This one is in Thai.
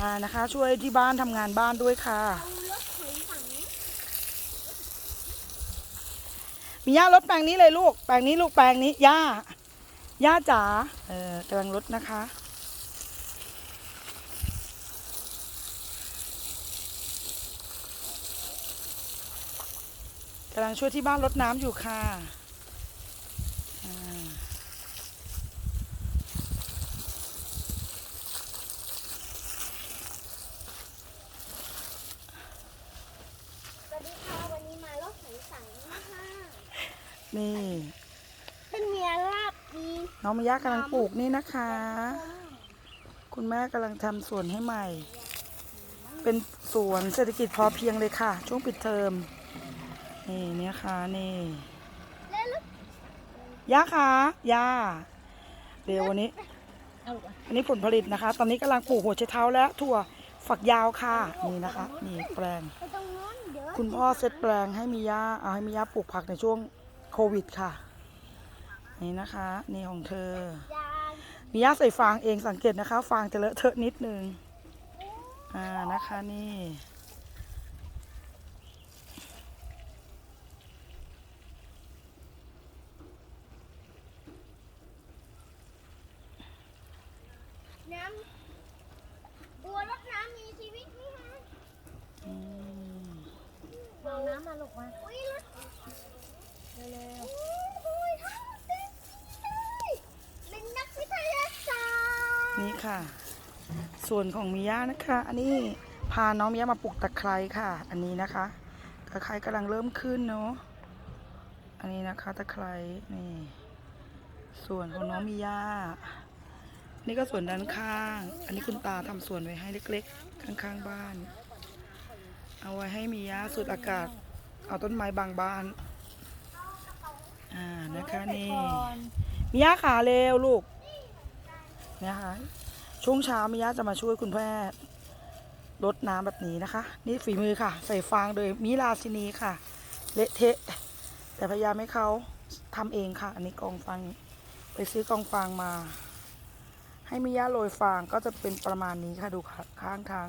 อ่านะคะ ช่วยที่บ้านทำงานบ้านด้วยค่ะมีย่ารถแปลงนี้เลยลูก แปลงนี้ลูกแปลงนี้ย่าย่าจ๋าเออกำลังรถนะคะกำลังช่วยที่บ้านรดน้ำอยู่ค่ะอ่า สวัสดีค่ะวันนี้มารถถอยฝั่งนี้ค่ะ นี่ เป็นเมียลาบมีน้องมายากำลังปลูกนี่นะคะ คุณแม่กำลังทำสวนให้ใหม่ เป็นสวนเศรษฐกิจพอเพียงเลยค่ะ ช่วงปิดเทอม นี่เนี่ยค่ะนี่แล้วรถย่าคะย่าเดี๋ยววันนี้ เอาลูกอะอันนี้ผลผลิตนะคะ ตอนนี้กำลังปลูกหัวไชเท้าและถั่วฝักยาวค่ะ นี่นะคะ นี่แปลง ไปตรงโน้นเดี๋ยวคุณพ่อเซตแปลงให้มีย่าเอาให้มีย่าปลูกผักในช่วงโควิดค่ะ นี่นะคะ นี่ของเธอยางมีย่าใส่ฟางเองสังเกตนะคะ ฟางจะเลอะเทอะนิดนึง อ่านะคะนี่น้ำบัวรถน้ำมีชีวิตไหมฮะอืมเอาน้ำมาลูกมาอุ้ยรถเร็วๆโอ้ยทั้งเต็มเลยเป็นนักวิทยาศาสตร์ นี่ค่ะ ส่วนของมิยานะคะ อันนี้พาน้องมิยามาปลูกตะไคร้ค่ะ อันนี้นะคะ ตะไคร้กำลังเริ่มขึ้นเนาะ อันนี้นะคะตะไคร้นี่ ส่วนของน้องมิยานี่ก็ส่วนด้านข้าง อันนี้คุณตาทำสวนไว้ให้เล็ก ๆ ข้างๆบ้าน เอาไว้ให้มิยาสูดอากาศ เอาต้นไม้บางบ้าน อ่า นะคะนี่มิยาขาเร็วลูก นะคะ ช่วงเช้ามิยาจะมาช่วยคุณแม่ลดน้ำแบบนี้นะคะ นี่ฝีมือค่ะ ใส่ฟางโดยมิลาซินีค่ะ เละเทะ แต่พยายามให้เขาทำเองค่ะ อันนี้กองฟางไปซื้อกองฟางมา ให้มิยาโรยฟางก็จะเป็นประมาณนี้ค่ะดูค่ะข้างทาง